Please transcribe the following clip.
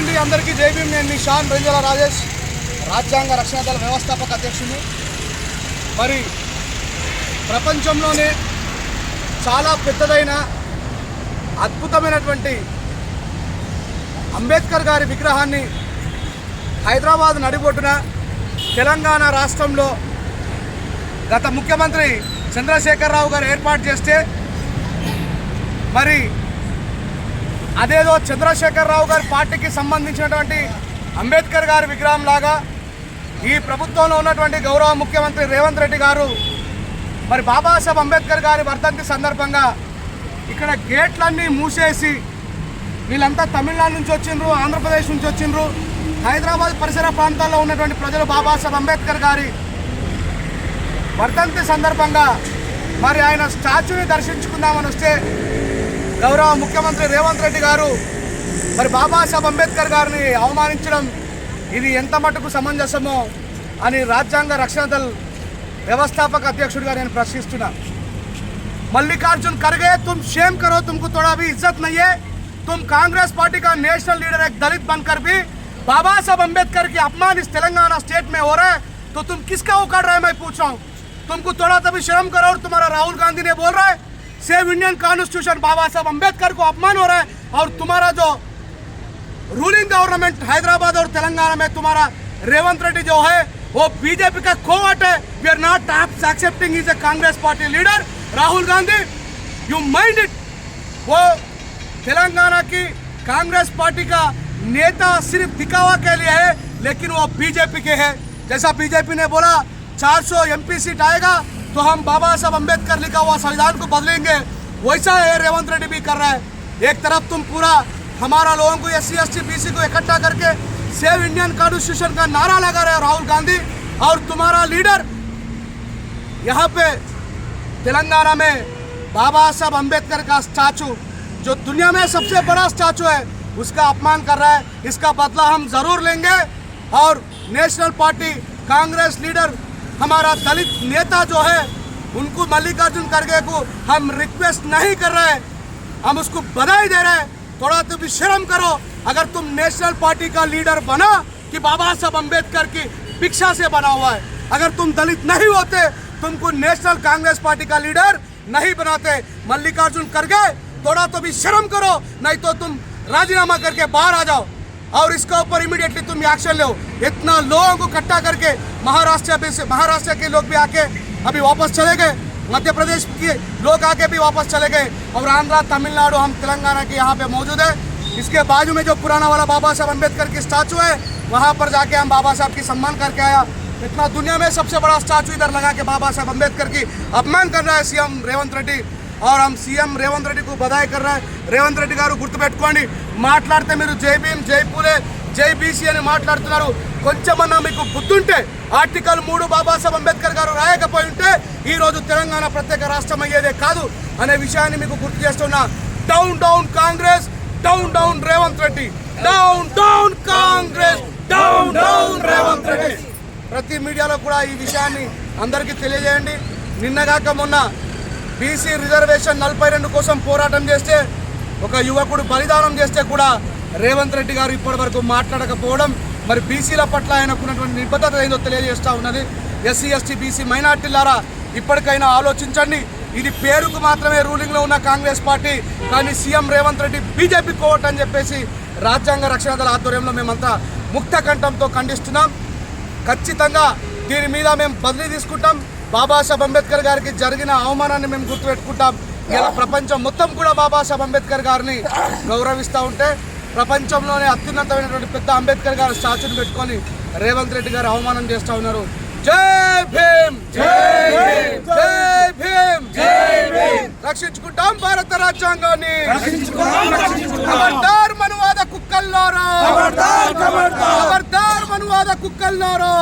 అండి అందరికీ. జై భీమ్. నేను మీ షాన్ రంజల రాజేష్ రాజ్యాంగ రక్షణ దళ వ్యవస్థాపక అధ్యక్షుని. మరి ప్రపంచంలోనే చాలా పెద్దదైన అద్భుతమైనటువంటి అంబేద్కర్ గారి విగ్రహాన్ని హైదరాబాద్ నడిబొట్టున తెలంగాణ రాష్ట్రంలో గత ముఖ్యమంత్రి చంద్రశేఖరరావు గారు ఏర్పాటు చేస్తే మరి అదేదో చంద్రశేఖరరావు గారి పార్టీకి సంబంధించినటువంటి అంబేద్కర్ గారి విగ్రహం లాగా ఈ ప్రభుత్వంలో ఉన్నటువంటి గౌరవ ముఖ్యమంత్రి రేవంత్ రెడ్డి గారు మరి బాబాసాహెబ్ అంబేద్కర్ గారి వర్ధంతి సందర్భంగా ఇక్కడ గేట్లన్నీ మూసేసి వీళ్ళంతా తమిళనాడు నుంచి వచ్చిండ్రు ఆంధ్రప్రదేశ్ నుంచి వచ్చిండ్రు. హైదరాబాద్ పరిసర ప్రాంతాల్లో ఉన్నటువంటి ప్రజలు బాబాసాహెబ్ అంబేద్కర్ గారి వర్ధంతి సందర్భంగా మరి ఆయన స్టాచ్యూని దర్శించుకుందామని వస్తే గౌరవ ముఖ్యమంత్రి రేవంత్ రెడ్డి గారు మరి బాబాసాహెబ్ అంబేద్కర్ గారిని అవమానించడం ఇది ఎంత మటుకు సమంజసమో అని రాజ్యాంగ రక్షణ దళ వ్యవస్థాపక అధ్యక్షుడిగా నేను ప్రశ్నిస్తున్నా मल्लिकार्जुन खड़गे तुम शेम करो तुमको थोड़ा भी इज्जत नहीं है तुम कांग्रेस पार्टी का नेशनल लीडर एक दलित बनकर भी बाबा साहब अम्बेडकर की अपमान इस तेलंगाना स्टेट में हो रहा है तो तुम किसका उखाड़ रहे हैं मैं पूछ रहा हूँ तुमको थोड़ा तभी शर्म करो और तुम्हारा राहुल गांधी ने बोल रहा है सेव इंडियन कॉन्स्टिट्यूशन बाबा साहब अंबेडकर को अपमान हो रहा है और तुम्हारा जो रूलिंग गवर्नमेंट हैदराबाद और तेलंगाना में तुम्हारा रेवंत रेड्डी जो है, वो बीजेपी का कोवट है। We are not accepting is a Congress party leader Rahul Gandhi you mind it वो तेलंगाना की कांग्रेस पार्टी का नेता सिर्फ़ दिखावा के लिए है, लेकिन वो बीजेपी के है। जैसा बीजेपी ने बोला 400 एमपी सीट आएगा तो हम बाबा साहब अंबेडकर लिखा हुआ संविधान को बदलेंगे। वैसा है, रेवंत रेड्डी भी कर रहा है। एक तरफ़ तुम पूरा हमारा लोगों को एस सी एस को इकट्ठा करके सेव इंडियन कॉन्स्टिट्यूशन का नारा लगा रहे राहुल गांधी और तुम्हारा लीडर। यहाँ पे तेलंगाना में बाबा साहब अंबेडकर का स्टैचू, जो दुनिया में सबसे बड़ा स्टैचू है, उसका अपमान कर रहा है। इसका बदला हम ज़रूर लेंगे और नेशनल पार्टी कांग्रेस लीडर हमारा दलित नेता जो है, उनको मल्लिकार्जुन खड़गे को हम रिक्वेस्ट नहीं कर रहे हैं। हम उसको बधाई दे रहे हैं। थोड़ा तो भी शर्म करो। अगर तुम नेशनल पार्टी का लीडर बना, कि बाबा साहब अंबेडकर की भिक्षा से बना हुआ है। अगर तुम दलित नहीं होते, तुमको नेशनल कांग्रेस पार्टी का लीडर नहीं बनाते, मल्लिकार्जुन खड़गे, थोड़ा तो भी शर्म करो, नहीं तो तुम राजीनामा करके बाहर आ जाओ। और इसके ऊपर इमीडिएटली तुम एक्शन लो। इतना लोगों को इकट्ठा करके महाराष्ट्र भी से महाराष्ट्र के लोग भी आके अभी वापस चले गए। मध्य प्रदेश के लोग आके भी वापस चले गए। और आंध्रा, तमिलनाडु, हम तेलंगाना के यहाँ पे मौजूद है। इसके बाजू में जो पुराना वाला बाबा साहब अंबेडकर की स्टैचू है, वहाँ पर जाके हम बाबा साहब की सम्मान करके आया। इतना दुनिया में सबसे बड़ा स्टैचू इधर लगा के बाबा साहब अंबेडकर की अपमान कर रहा है सीएम रेवंत रेड्डी। और हम सीएम रेवंत रेड्डी को बधाई రేవంత్ రెడ్డి గారు గుర్తుపెట్టుకోండి. మాట్లాడితే మీరు జై భీమ్ జై పూలే అని మాట్లాడుతున్నారు. కొంచెమన్నా మీకు గుర్తుంటే ఆర్టికల్ మూడు బాబాసాహెబ్ అంబేద్కర్ గారు రాయకపోయి ఉంటే ఈరోజు తెలంగాణ ప్రత్యేక రాష్ట్రం అయ్యేదే కాదు అనే విషయాన్ని మీకు గుర్తు చేస్తున్నా. Down down Congress down down Revanth Reddy. Down down Congress down down Revanth Reddy. ప్రతి మీడియాలో కూడా ఈ విషయాన్ని అందరికీ తెలియజేయండి. నిన్నగాక మొన్న బీసీ రిజర్వేషన్ నలభై రెండు కోసం పోరాటం చేస్తే ఒక యువకుడు బలిదానం చేస్తే కూడా రేవంత్ రెడ్డి గారు ఇప్పటివరకు మాట్లాడకపోవడం మరి బీసీల పట్ల ఆయనకున్నటువంటి నిబద్ధత ఏందో తెలియజేస్తూ ఉన్నది. ఎస్సీ ఎస్టీ బీసీ మైనార్టీలారా ఇప్పటికైనా ఆలోచించండి. ఇది పేరుకు మాత్రమే రూలింగ్లో ఉన్న కాంగ్రెస్ పార్టీ కానీ CM Revanth Reddy BJP covert అని చెప్పేసి రాజ్యాంగ రక్షణ దళ ఆధ్వర్యంలో మేమంతా ముక్త కంఠంతో ఖండిస్తున్నాం. ఖచ్చితంగా దీని మీద మేము బదిలీ తీసుకుంటాం. బాబాసాహెబ్ అంబేద్కర్ గారికి జరిగిన అవమానాన్ని మేము గుర్తుపెట్టుకుంటాం. ఇలా ప్రపంచం మొత్తం కూడా బాబాసాహెబ్ అంబేద్కర్ గారిని గౌరవిస్తూ ఉంటే ప్రపంచంలోనే అత్యున్నతమైనటువంటి పెద్ద అంబేద్కర్ గారి స్టాచ్యూని పెట్టుకొని రేవంత్ రెడ్డి గారు అవమానం చేస్తూ ఉన్నారు. జై భీమ్! జై భీమ్! జై భీమ్! జై భీమ్! రక్షించుకుంటాం భారత రాజ్యాంగాన్ని. ఖబర్దార్ మనువాద కుక్కల్లారా. ఖబర్దార్ మనువాద కుక్కల్లారా.